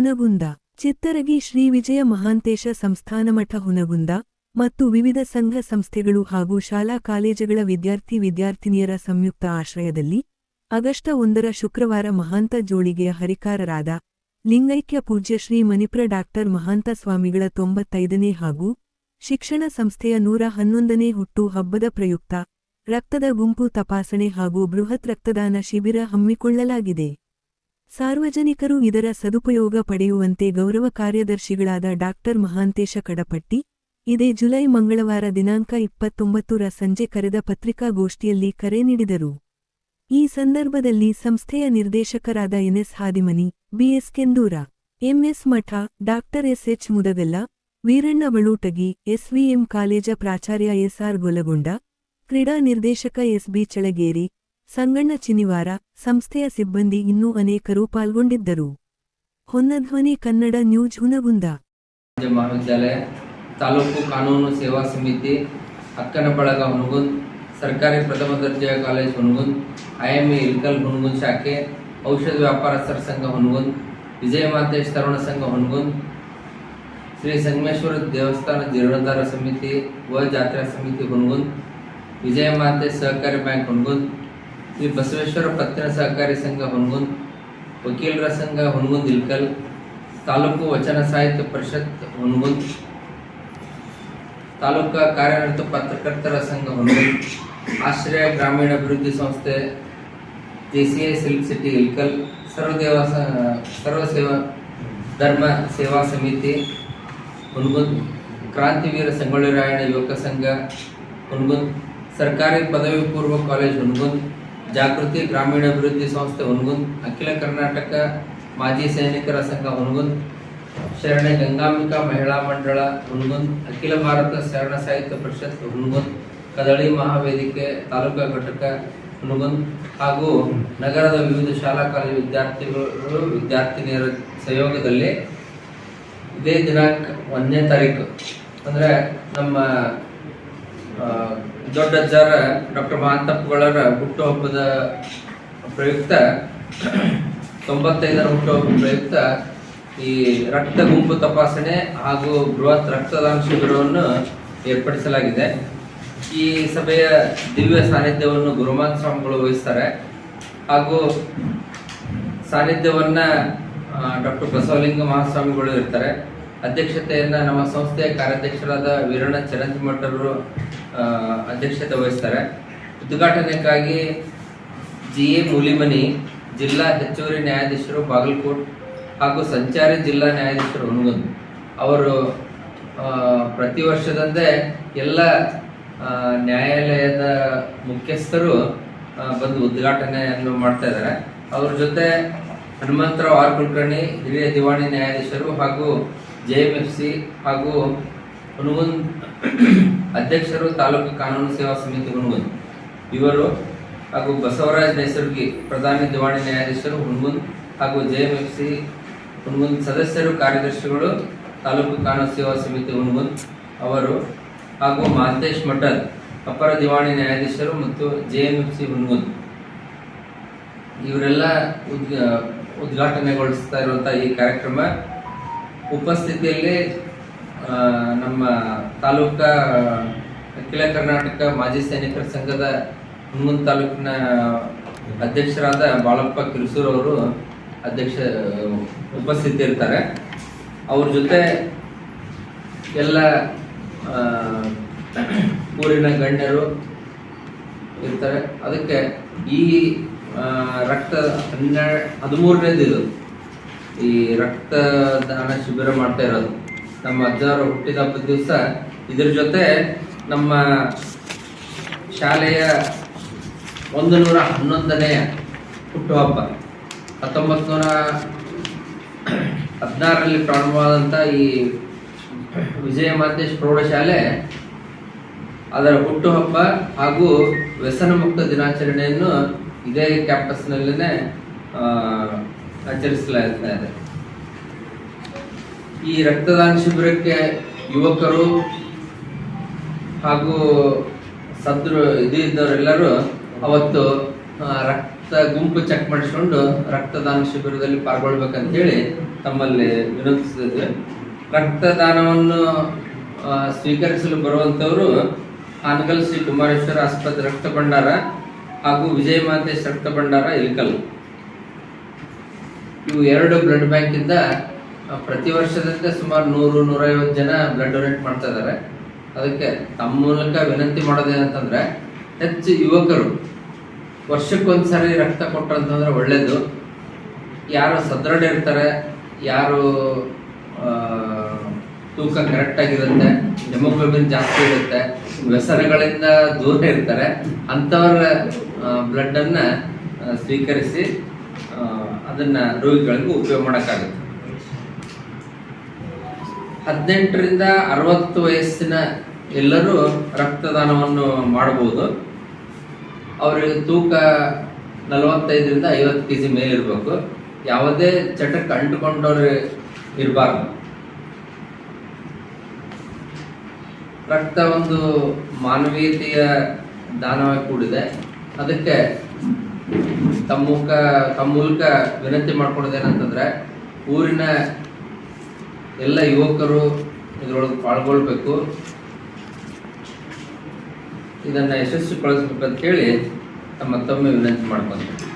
ಹುನಗುಂದ. ಚಿತ್ತರಗಿ ಶ್ರೀ ವಿಜಯ ಮಹಾಂತೇಶ ಸಂಸ್ಥಾನಮಠ ಹುನಗುಂದ ಮತ್ತು ವಿವಿಧ ಸಂಘ ಸಂಸ್ಥೆಗಳು ಹಾಗೂ ಶಾಲಾ ಕಾಲೇಜುಗಳ ವಿದ್ಯಾರ್ಥಿ ವಿದ್ಯಾರ್ಥಿನಿಯರ ಸಂಯುಕ್ತ ಆಶ್ರಯದಲ್ಲಿ ಆಗಷ್ಟ ಒಂದರ ಶುಕ್ರವಾರ ಮಹಾಂತ ಜೋಳಿಗೆಯ ಹರಿಕಾರರಾದ ಲಿಂಗೈಕ್ಯ ಪೂಜ್ಯ ಶ್ರೀ ಮಣಿಪ್ರ ಡಾಕ್ಟರ್ ಮಹಾಂತ ಸ್ವಾಮಿಗಳ ತೊಂಬತ್ತೈದನೇ ಹಾಗೂ ಶಿಕ್ಷಣ ಸಂಸ್ಥೆಯ ನೂರ ಹನ್ನೊಂದನೇ ಹುಟ್ಟು ಹಬ್ಬದ ಪ್ರಯುಕ್ತ ರಕ್ತದ ಗುಂಪು ತಪಾಸಣೆ ಹಾಗೂ ಬೃಹತ್ ರಕ್ತದಾನ ಶಿಬಿರ ಹಮ್ಮಿಕೊಳ್ಳಲಾಗಿದೆ. ಸಾರ್ವಜನಿಕರು ಇದರ ಸದುಪಯೋಗ ಪಡೆಯುವಂತೆ ಗೌರವ ಕಾರ್ಯದರ್ಶಿಗಳಾದ ಡಾಕ್ಟರ್ ಮಹಾಂತೇಶ ಕಡಪಟ್ಟಿ, ಇದೇ ಜುಲೈ ಮಂಗಳವಾರ ದಿನಾಂಕ ಇಪ್ಪತ್ತೊಂಬತ್ತರ ಸಂಜೆ ಕರೆದ ಪತ್ರಿಕಾಗೋಷ್ಠಿಯಲ್ಲಿ ಕರೆ ನೀಡಿದರು. ಈ ಸಂದರ್ಭದಲ್ಲಿ ಸಂಸ್ಥೆಯ ನಿರ್ದೇಶಕರಾದ NS Hadimani BS Kendur MS Math, doctor SH Mudagal, Veeranna Balutagi SVM college ಪ್ರಾಚಾರ್ಯ ಎಸ್ಆರ್ ಗೊಲಗೊಂಡ, ಕ್ರೀಡಾ ನಿರ್ದೇಶಕ ಎಸ್ಬಿ ಚಳಗೇರಿ ಸಂಗಣ್ಣ ಚಿನಿವಾರ ಸಂಸ್ಥೆಯ ಸಿಬ್ಬಂದಿ ಇನ್ನೂ ಅನೇಕರು ಪಾಲ್ಗೊಂಡಿದ್ದರು. ಹೊನ್ನಧ್ವನಿ ಕನ್ನಡ ನ್ಯೂಸ್ ಹುನಗುಂದ. ಮಹಾವಿದ್ಯಾಲಯ ತಾಲೂಕು ಕಾನೂನು ಸೇವಾ ಸಮಿತಿ ಅಕ್ಕನಬಳಗ ಹುನಗುಂದ್, ಸರ್ಕಾರಿ ಪ್ರಥಮ ದರ್ಜೆಯ ಕಾಲೇಜ್ ಹುನಗುಂದ್, ಐಎಂಎ ಇಲ್ಕಲ್ ಹುನಗುಂದ್ ಶಾಖೆ, ಔಷಧ ವ್ಯಾಪಾರಸ್ಥರ ಸಂಘ ಹುನಗುಂದ್, ವಿಜಯ ಮಾತೇಶ್ ತರುಣ ಸಂಘ ಹುನಗುಂದ್, ಶ್ರೀ ಸಂಗಮೇಶ್ವರ ದೇವಸ್ಥಾನ ಜೀರ್ಣೋದ್ಧಾರ ಸಮಿತಿ ವ ಜಾತ್ರಾ ಸಮಿತಿ ಹುನಗುಂದ್, ವಿಜಯ ಮಾತೇಶ್ ಸಹಕಾರಿ ಬ್ಯಾಂಕ್ ಹುನಗುಂದ್ ಶ್ರೀ ಬಸವೇಶ್ವರ ಪತ್ತಿನ ಸಹಕಾರಿ ಸಂಘ ಹೊನ್ಗುಂದ್ ವಕೀಲರ ಸಂಘ ಹೊನ್ಗುಂದ್ ಇಲ್ಕಲ್ ತಾಲೂಕು ವಚನ ಸಾಹಿತ್ಯ ಪರಿಷತ್ ಹೊನ್ಗುಂದ್ ತಾಲೂಕಾ ಕಾರ್ಯನಿರತ ಪತ್ರಕರ್ತರ ಸಂಘ ಹೊನ್ಗುಂದ್ ಆಶ್ರಯ ಗ್ರಾಮೀಣ ಅಭಿವೃದ್ಧಿ ಸಂಸ್ಥೆ, J C I silk city Ilkal ಸರ್ವದೇವ ಸರ್ವ ಸೇವಾ, ಧರ್ಮ ಸೇವಾ ಸಮಿತಿ ಹೊನ್ಗುಂದ್ ಕ್ರಾಂತಿವೀರ ಸಂಗೊಳ್ಳಿ ರಾಯಣ್ಣ ಯುವಕ ಸಂಘ ಹೊನ್ಗುಂದ್ ಸರ್ಕಾರಿ ಪದವಿ ಪೂರ್ವ ಕಾಲೇಜ್ ಹುನಗುಂದ್ ಜಾಗೃತಿ ಗ್ರಾಮೀಣಾಭಿವೃದ್ಧಿ ಸಂಸ್ಥೆ ಹುನಗುಂದ್, ಅಖಿಲ ಕರ್ನಾಟಕ ಮಾಜಿ ಸೈನಿಕರ ಸಂಘ ಹುನಗುಂದ್, ಶರಣೆ ಗಂಗಾಂಬಿಕಾ ಮಹಿಳಾ ಮಂಡಳ ಹುನಗುಂದ್, ಅಖಿಲ ಭಾರತ ಶರಣ ಸಾಹಿತ್ಯ ಪರಿಷತ್ ಹುನಗುಂದ್, ಕದಳಿ ಮಹಾವೇದಿಕೆ ತಾಲೂಕಾ ಘಟಕ ಹುನಗುಂದ್ ಹಾಗೂ ನಗರದ ವಿವಿಧ ಶಾಲಾ ಕಾಲೇಜು ವಿದ್ಯಾರ್ಥಿಗಳು ವಿದ್ಯಾರ್ಥಿನಿಯರ ಸಹಯೋಗದಲ್ಲಿ ಇದೇ ದಿನಾಂಕ ಒಂದನೇ ತಾರೀಕು. ಅಂದರೆ ನಮ್ಮ ಆ, ದೊಡ್ಡ ಜರ ಡಾಕ್ಟರ್ ಮಹಾಂತಪ್ಪಗಳರ ಹುಟ್ಟುಹಬ್ಬದ ಪ್ರಯುಕ್ತ ತೊಂಬತ್ತೈದರ ಹುಟ್ಟುಹಬ್ಬದ ಪ್ರಯುಕ್ತ ಈ ರಕ್ತ ಗುಂಪು ತಪಾಸಣೆ ಹಾಗೂ ಬೃಹತ್ ರಕ್ತದಾನ ಶಿಬಿರವನ್ನು ಏರ್ಪಡಿಸಲಾಗಿದೆ. ಈ ಸಭೆಯ ದಿವ್ಯ ಸಾನ್ನಿಧ್ಯವನ್ನು ಗುರುಮಾನ್ ಸ್ವಾಮಿಗಳು ವಹಿಸ್ತಾರೆ. ಹಾಗೂ ಸಾನ್ನಿಧ್ಯವನ್ನು ಡಾಕ್ಟರ್ ಬಸವಲಿಂಗ ಮಹಾಸ್ವಾಮಿಗಳು ಇರ್ತಾರೆ. ಅಧ್ಯಕ್ಷತೆಯನ್ನ ನಮ್ಮ ಸಂಸ್ಥೆಯ ಕಾರ್ಯಾಧ್ಯಕ್ಷರಾದ ವೀರಣ್ಣ ಚರಂತಿಮಠರು ಆ, ಅಧ್ಯಕ್ಷತೆ ವಹಿಸ್ತಾರೆ. ಉದ್ಘಾಟನೆಗಾಗಿ ಜಿ ಎ ಮೂಲಿಮನಿ ಜಿಲ್ಲಾ ಹೆಚ್ಚುವರಿ ನ್ಯಾಯಾಧೀಶರು ಬಾಗಲಕೋಟ್ ಹಾಗೂ ಸಂಚಾರಿ ಜಿಲ್ಲಾ ನ್ಯಾಯಾಧೀಶರು ಹುಣಗುಂದ್ ಅವರು ಪ್ರತಿ ವರ್ಷದಂತೆ ಎಲ್ಲ ನ್ಯಾಯಾಲಯದ ಮುಖ್ಯಸ್ಥರು ಬಂದು ಉದ್ಘಾಟನೆಯನ್ನು ಮಾಡ್ತಾ ಇದ್ದಾರೆ. ಅವ್ರ ಜೊತೆ ಹನುಮಂತರಾವ್ ಆರ್ ಕುಲಕರ್ಣಿ ಹಿರಿಯ ದಿವಾಣಿ ನ್ಯಾಯಾಧೀಶರು ಹಾಗೂ ಜೆ ಎಂ ಎಫ್ ಸಿ ಹಾಗೂ ಹುನಗುಂದ್ ಅಧ್ಯಕ್ಷರು ತಾಲೂಕು ಕಾನೂನು ಸೇವಾ ಸಮಿತಿ ಹುನಗುಂದ್ ಇವರು ಹಾಗೂ ಬಸವರಾಜ್ ನೈಸರ್ಗಿ ಪ್ರಧಾನ ದಿವಾಣಿ ನ್ಯಾಯಾಧೀಶರು ಹುನಗುಂದ್ ಹಾಗೂ ಜೆ ಎಂ ಸದಸ್ಯರು ಕಾರ್ಯದರ್ಶಿಗಳು ತಾಲೂಕು ಕಾನೂನು ಸೇವಾ ಸಮಿತಿ ಹುನಗುಂದ್ ಅವರು ಹಾಗೂ ಮಾಲ್ತೇಶ್ ಮಠದ್ ಅಪರ ದಿವಾಣಿ ನ್ಯಾಯಾಧೀಶರು ಮತ್ತು ಜೆ ಎಂ ಎಫ್ ಸಿ ಇವರೆಲ್ಲ ಉದ್ಘ, ಉದ್ಘಾಟನೆಗೊಳಿಸ್ತಾ ಇರುವಂತಹ ಈ ಕಾರ್ಯಕ್ರಮ ಉಪಸ್ಥಿತಿಯಲ್ಲಿ ನಮ್ಮ ತಾಲೂಕಾ ಅಖಿಲ ಕರ್ನಾಟಕ ಮಾಜಿ ಸೈನಿಕರ ಸಂಘದ ಹುಣಗುಂದ್ ತಾಲೂಕಿನ ಅಧ್ಯಕ್ಷರಾದ ಬಾಳಪ್ಪ ಕಿರುಸೂರ್ ಅವರು ಅಧ್ಯಕ್ಷ ಉಪಸ್ಥಿತಿ ಇರ್ತಾರೆ ಅವ್ರ ಜೊತೆ ಎಲ್ಲ ಊರಿನ ಗಣ್ಯರು ಇರ್ತಾರೆ. ಅದಕ್ಕೆ ಈ ರಕ್ತ ಹನ್ನೆರಡು ಹದಿಮೂರನೇದು ಇದು ಈ ರಕ್ತದಾನ ಶಿಬಿರ ಮಾಡ್ತಾ ಇರೋದು. ನಮ್ಮ ಅಜ್ಜಾರು ಹುಟ್ಟಿದ ಹಬ್ಬದ ದಿವಸ ಇದ್ರ ಜೊತೆ ನಮ್ಮ ಶಾಲೆಯ ಒಂದು ನೂರ ಹನ್ನೊಂದನೆಯ ಹುಟ್ಟುಹಬ್ಬ. ಹತ್ತೊಂಬತ್ತು ನೂರ ಹದಿನಾರರಲ್ಲಿ ಪ್ರಾರಂಭವಾದಂಥ ಈ ವಿಜಯ ಮಾತೇಶ್ ಪ್ರೌಢಶಾಲೆ ಅದರ ಹುಟ್ಟುಹಬ್ಬ ಹಾಗೂ ವ್ಯಸನ ಮುಕ್ತ ದಿನಾಚರಣೆಯನ್ನು ಇದೇ ಕ್ಯಾಂಪಸ್ನಲ್ಲೇ ಆಚರಿಸಲಾಗ್ತಾ ಇದೆ ಈ ರಕ್ತದಾನ ಶಿಬಿರಕ್ಕೆ ಯುವಕರು ಹಾಗೂ ಸದ್ರು ಇದು ಇದ್ದವರೆಲ್ಲರೂ ಅವತ್ತು ರಕ್ತ ಗುಂಪು ಚೆಕ್ ಮಾಡಿಸ್ಕೊಂಡು ರಕ್ತದಾನ ಶಿಬಿರದಲ್ಲಿ ಪಾಲ್ಗೊಳ್ಬೇಕಂತ ಹೇಳಿ ತಮ್ಮಲ್ಲಿ ವಿನಂತಿಸಿದ್ವಿ. ರಕ್ತದಾನವನ್ನು ಸ್ವೀಕರಿಸಲು ಬರುವಂತವರು ಹಾನಗಲ್ ಶ್ರೀ ಕುಮಾರೇಶ್ವರ ಆಸ್ಪತ್ರೆ ರಕ್ತ ಭಂಡಾರ ಹಾಗೂ ವಿಜಯ ಮಾತೇಶ್ ರಕ್ತ ಭಂಡಾರ ಇಲ್ಕಲ್ ಇವು ಎರಡು ಬ್ಲಡ್ ಬ್ಯಾಂಕ್ ಇಂದ ಪ್ರತಿ ವರ್ಷದಂತೆ ಸುಮಾರು ನೂರು, ನೂರೈವತ್ತು ಜನ ಬ್ಲಡ್ ಡೊನೇಟ್ ಮಾಡ್ತಾ ಇದ್ದಾರೆ ಅದಕ್ಕೆ ತಮ್ಮ ಮೂಲಕ ವಿನಂತಿ ಮಾಡೋದೇನಂತಂದ್ರೆ ಹೆಚ್ಚು ಯುವಕರು ವರ್ಷಕ್ಕೊಂದ್ಸರಿ ರಕ್ತ ಕೊಟ್ಟಂತಂದ್ರೆ ಒಳ್ಳೇದು. ಯಾರು ಸದೃಢ ಇರ್ತಾರೆ, ಯಾರು ತೂಕ ಕರೆಕ್ಟ್ ಆಗಿರುತ್ತೆ ಹೆಮೋಗ್ಲೋಬಿನ್ ಜಾಸ್ತಿ ಇರುತ್ತೆ, ವ್ಯಸನಗಳಿಂದ ದೂರ ಇರ್ತಾರೆ, ಅಂಥವರ ಬ್ಲಡ್ ಅನ್ನ ಸ್ವೀಕರಿಸಿ ಅದನ್ನ ರೋಗಿಗಳಿಗೂ ಉಪಯೋಗ ಮಾಡೋಕ್ಕಾಗುತ್ತೆ. ಹದಿನೆಂಟರಿಂದ ಅರವತ್ತು ವಯಸ್ಸಿನ ಎಲ್ಲರೂ ರಕ್ತದಾನವನ್ನು ಮಾಡಬಹುದು. ಅವರಿಗೆ ತೂಕ ನಲವತ್ತೈದರಿಂದ ಐವತ್ತು ಕೆ ಜಿ ಮೇಲಿರಬೇಕು ಯಾವುದೇ ಚಟಕ್ಕೆ ಅಂಟುಕೊಂಡವ್ರು ಇರಬಾರ್ದು. ರಕ್ತ ಒಂದು ಮಾನವೀಯತೆಯ ದಾನವಾಗಿ ಕೂಡಿದೆ. ಅದಕ್ಕೆ ತಮ್ಮ ಮೂಲಕ ತಮ್ಮ ಮೂಲಕ ವಿನಂತಿ ಮಾಡ್ಕೊಡೋದೇನಂತಂದ್ರೆ ಊರಿನ ಎಲ್ಲ ಯುವಕರು ಇದರೊಳಗೆ ಪಾಲ್ಗೊಳ್ಬೇಕು. ಇದನ್ನ ಹೇಳಿ ತಮ್ಮ ತಮ್ಮ ವಿನಂತಿ ಮಾಡ್ಕೊಂತೀನಿ